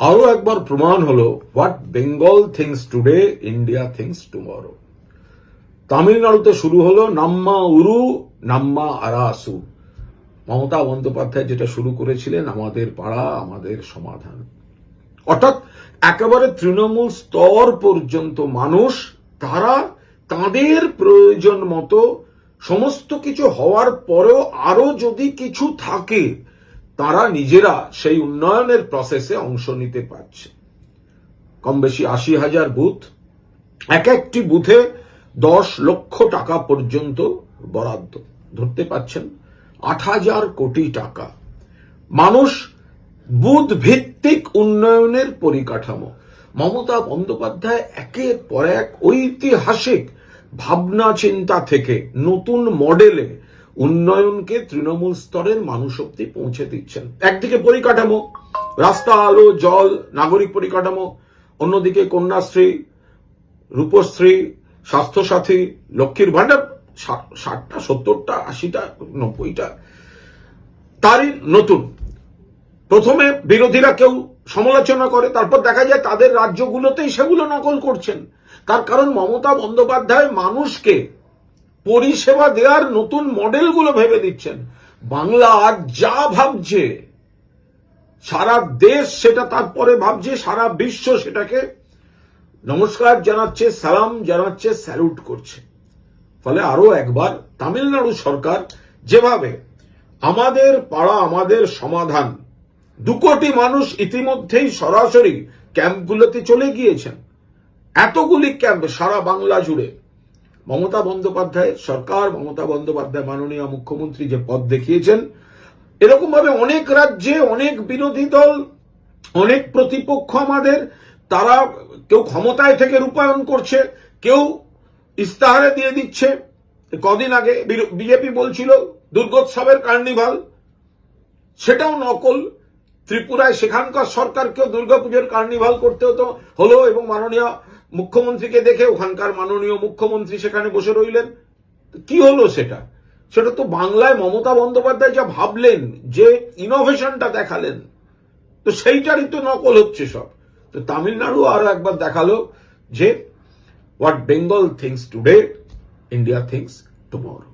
আরও একবার প্রমাণ হলো what Bengal thinks today India thinks tomorrow তামিলনাড়ুতে শুরু হলো নাম্মা উরু, নাম্মা আরাসু। মমতা বন্দ্যোপাধ্যায় যেটা শুরু করেছিলেন, আমাদের পাড়া, আমাদের সমাধান। অর্থাৎ একেবারে তৃণমূল স্তর পর্যন্ত মানুষ, তারা তাদের প্রয়োজন মতো সমস্ত কিছু হওয়ার পরেও আরও যদি কিছু থাকে তারা নিজেরা সেই উন্নয়নের প্রসেসে অংশ নিতে পারছে। কম বেশি আশি হাজার বুথ, এক একটি বুথে দশ লক্ষ টাকা পর্যন্ত বরাদ্দ। ধরতে পাচ্ছেন আট হাজার কোটি টাকা। মানুষ বুথ ভিত্তিক উন্নয়নের পরিকাঠামো। মমতা বন্দ্যোপাধ্যায় একের পর এক ঐতিহাসিক ভাবনা চিন্তা থেকে নতুন মডেলে উন্নয়নকে তৃণমূল স্তরের মানুষ অব্দি পৌঁছে দিচ্ছেন। একদিকে পরিকাঠামো, রাস্তা, আলো, জল, নাগরিক পরিকাঠামো, অন্যদিকে কন্যাশ্রী, রূপশ্রী, স্বাস্থ্যসাথী, লক্ষ্মীর ভাণ্ডার ষাটটা, সত্তরটা, আশিটা, নব্বইটা। তারই নতুন। প্রথমে বিরোধীরা কেউ সমালোচনা করে, তারপর দেখা যায় তাদের রাজ্যগুলোতেই সেগুলো নকল করছেন। তার কারণ মমতা বন্দ্যোপাধ্যায় মানুষকে পরিষেবা দেওয়ার নতুন মডেলগুলো ভেবে দিচ্ছেন বাংলা আজ যা ভাবছে, সারা দেশ সেটা তারপরে ভাবছে, সারা বিশ্ব সেটাকে নমস্কার জানাচ্ছে, সালাম জানাচ্ছে, স্যালুট করছে। ফলে আরও একবার তামিলনাড়ু সরকার যেভাবে আমাদের পাড়া, আমাদের সমাধান, দু কোটি মানুষ ইতিমধ্যেই সরাসরি ক্যাম্পগুলোতে চলে গিয়েছেন। এতগুলি ক্যাম্প সারা বাংলা জুড়ে। মমতা বন্দ্যোপাধ্যায়, সরকার, মমতা বন্দ্যোপাধ্যায় মাননীয় মুখ্যমন্ত্রী যে পথ দেখিয়েছেন এরকম ভাবে অনেক রাজ্যে অনেক বিরোধী দল, অনেক প্রতিপক্ষ আমাদের, তারা কেউ ক্ষমতায় থেকে রূপায়ণ করছে, কেউ ইস্তাহারে দিয়ে দিচ্ছে। কদিন আগে বিজেপি বলছিল, দুর্গোৎসবের কার্নিভাল। সেটাও নকল। ত্রিপুরায় সেখানকার সরকারকেও দুর্গাপুজোর কার্নিভাল করতে হতো। হলো এবং মাননীয় মুখ্যমন্ত্রীকে দেখে ওখানকার মাননীয় মুখ্যমন্ত্রী সেখানে বসে রইলেন। কি হলো সেটা? সেটা তো বাংলায় মমতা বন্দ্যোপাধ্যায় যা ভাবলেন, যে ইনোভেশনটা দেখালেন, তো সেইটারই তো নকল হচ্ছে সব। তো তামিলনাড়ু আরও একবার দেখাল যে what Bengal thinks today India thinks tomorrow